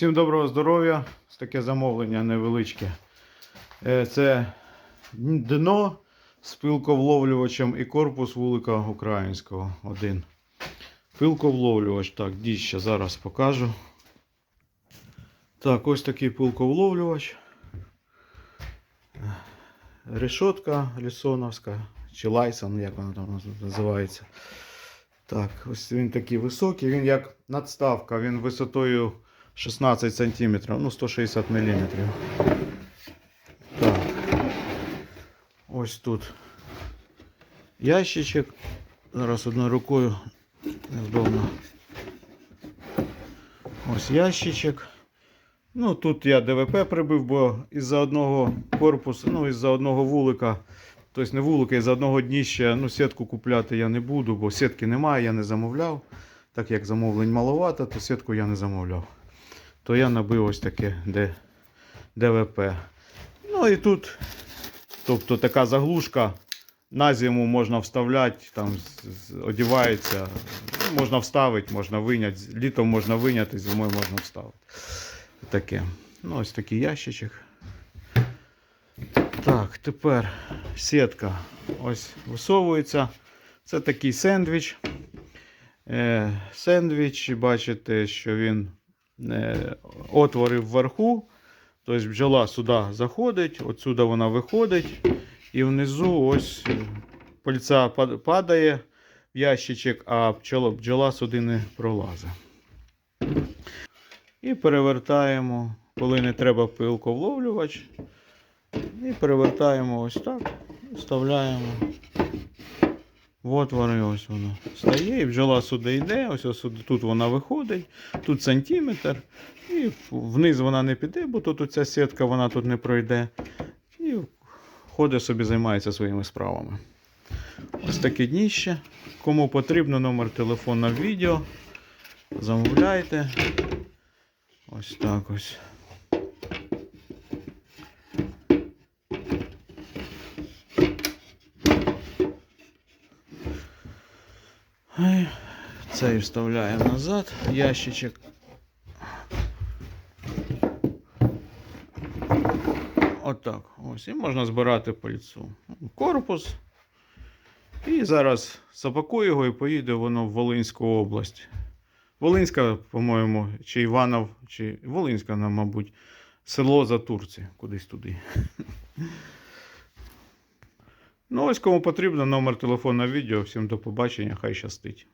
Всім доброго здоров'я. Таке замовлення невеличке. Е, Це дно з пилковловлювачем і корпус вулика українського. Один. Пилковловлювач. Так, діще зараз покажу. Так, ось такий пилковловлювач. Решотка лісоновська. Чи лайсон, як вона там називається. Так, ось він такий високий, він як надставка, він висотою 16 см, ну 160 мм. Так. Ось тут ящичок. Зараз одною рукою невдобно. Ось ящичок. Ну, тут я ДВП прибив, бо із-за одного корпусу, ну, із-за одного вулика, тобто не вулика, із-за одного дніща, ну, сітку купляти я не буду, бо сітки немає, я не замовляв. Так як замовлень маловато, то сітку я не замовляв. То я набив ось таке ДВП. Ну і тут, тобто така заглушка. На зиму можна вставляти, там одівається, можна вставити, можна виняти. Літом можна виняти, зимою можна вставити. Таке. Ну, ось такий ящичок. Так, тепер сітка ось висовується. Це такий сендвіч. Е, сендвіч, бачите, що він отвори вверху. Тобто бджола сюди заходить, отсюди вона виходить. І внизу ось е, пальця падає в ящичок, а бджола, бджола сюди не пролазить. І перевертаємо, коли не треба пилковловлювач. І перевертаємо ось так. Вставляємо. В отвори ось воно стає, і бджола сюди йде, ось, ось тут вона виходить, тут сантиметр, і вниз вона не піде, бо тут оця сітка вона тут не пройде. І ходить собі, займається своїми справами. Ось таке дніще. Кому потрібно, номер телефону в відео. Замовляйте. Ось так ось. Цей вставляємо назад, ящичок. Отак. Ось. І можна збирати пальцу. Корпус. І зараз запакую його і поїде воно в Волинську область. Волинська, по-моєму, чи Іванов, чи Волинська, мабуть, село за Турці, кудись туди. Ну, ось кому потрібно, номер телефону відео. Всім до побачення, хай щастить.